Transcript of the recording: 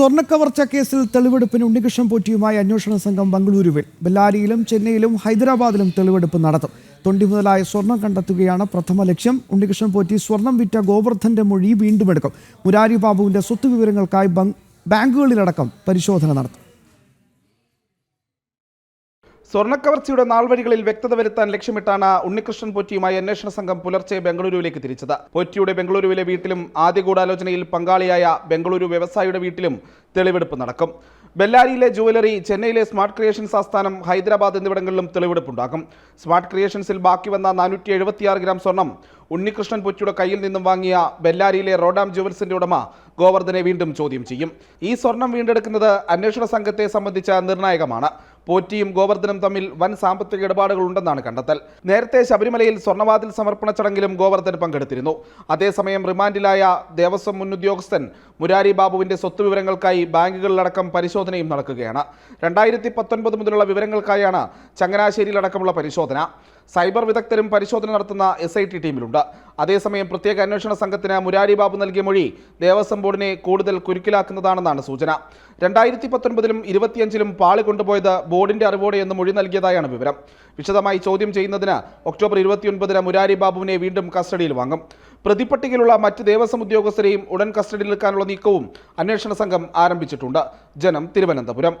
സ്വർണക്കവർച്ച കേസിൽ തെളിവെടുപ്പിന് ഉണ്ണികൃഷ്ണൻ പോറ്റിയുമായി അന്വേഷണ സംഘം ബംഗളൂരുവിൽ. ബെല്ലാരിയിലും ചെന്നൈയിലും ഹൈദരാബാദിലും തെളിവെടുപ്പ് നടത്തും. തൊണ്ടി മുതലായ സ്വർണം കണ്ടെത്തുകയാണ് പ്രഥമ ലക്ഷ്യം. ഉണ്ണികൃഷ്ണൻ പോറ്റി സ്വർണം വിറ്റ ഗോവർദ്ധന്റെ മൊഴി വീണ്ടും എടുക്കും മുരാരി ബാബുവിന്റെ സ്വത്ത് വിവരങ്ങൾക്കായി ബാങ്കുകളിലടക്കം പരിശോധന നടത്തും. സ്വർണക്കവർച്ചയുടെ നാൾവഴികളിൽ വ്യക്തത വരുത്താൻ ലക്ഷ്യമിട്ടാണ് ഉണ്ണികൃഷ്ണൻ പൊറ്റിയുമായി അന്വേഷണ സംഘം പുലർച്ചെ ബംഗളൂരുവിലേക്ക് തിരിച്ചത്. പൊറ്റിയുടെ ബംഗളൂരുവിലെ വീട്ടിലും ആദ്യ ഗൂഢാലോചനയിൽ പങ്കാളിയായ ബംഗളൂരു വ്യവസായിയുടെ വീട്ടിലും തെളിവെടുപ്പ് നടക്കും. ബെല്ലാരിയിലെ ജുവലറി ചെന്നൈയിലെ സ്മാർട്ട് ക്രിയേഷൻസ് ആസ്ഥാനം ഹൈദരാബാദ് എന്നിവിടങ്ങളിലും തെളിവെടുപ്പുണ്ടാകും. സ്മാർട്ട് ക്രിയേഷൻസിൽ ബാക്കി വന്ന നാനൂറ്റി എഴുപത്തിയാറ് ഗ്രാം സ്വർണം ഉണ്ണികൃഷ്ണൻ പൊറ്റിയുടെ കയ്യിൽ നിന്നും വാങ്ങിയ ബെല്ലാരിയിലെ റോഡാം ജുവൽസിന്റെ ഉടമ ഗോവർദ്ധനെ വീണ്ടും ചോദ്യം ചെയ്യും. ഈ സ്വർണം വീണ്ടെടുക്കുന്നത് അന്വേഷണ സംഘത്തെ സംബന്ധിച്ച നിർണായകമാണ്. പോറ്റിയും ഗോവർദ്ധനും തമ്മിൽ വൻ സാമ്പത്തിക ഇടപാടുകൾ ഉണ്ടെന്നാണ് കണ്ടെത്തൽ. നേരത്തെ ശബരിമലയിൽ സ്വർണവാതിൽ സമർപ്പണ ചടങ്ങിലും ഗോവർദ്ധൻ പങ്കെടുത്തിരുന്നു. അതേസമയം റിമാൻഡിലായ ദേവസ്വം മുൻ ഉദ്യോഗസ്ഥൻ മുരാരി ബാബുവിന്റെ സ്വത്ത് വിവരങ്ങൾക്കായി ബാങ്കുകളിലടക്കം പരിശോധനയും നടക്കുകയാണ്. രണ്ടായിരത്തി പത്തൊൻപത് മുതലുള്ള വിവരങ്ങൾക്കായാണ് ചങ്ങനാശ്ശേരിയിലടക്കമുള്ള പരിശോധന. സൈബർ വിദഗ്ധരും പരിശോധന നടത്തുന്ന എസ് ഐ ടി ടീമിലുണ്ട്. അതേസമയം പ്രത്യേക അന്വേഷണ സംഘത്തിന് മുരാരി ബാബു നൽകിയ മൊഴി ദേവസ്വം ബോർഡിനെ കൂടുതൽ കുരുക്കിലാക്കുന്നതാണെന്നാണ് സൂചന. രണ്ടായിരത്തി പത്തൊൻപതിലും ഇരുപത്തിയഞ്ചിലും പാളി കൊണ്ടുപോയത് ബോർഡിന്റെ അറിവോടെ എന്ന് മൊഴി നൽകിയതായാണ് വിവരം. വിശദമായി ചോദ്യം ചെയ്യുന്നതിന് ഒക്ടോബർ ഇരുപത്തിയൊൻപതിന് മുരാരി ബാബുവിനെ വീണ്ടും കസ്റ്റഡിയിൽ വാങ്ങും. പ്രതിപട്ടികയിലുള്ള മറ്റ് ദേവസ്വം ഉദ്യോഗസ്ഥരെയും ഉടൻ കസ്റ്റഡിയിലെടുക്കാനുള്ള നീക്കവും അന്വേഷണ സംഘം ആരംഭിച്ചിട്ടുണ്ട്. ജനം തിരുവനന്തപുരം.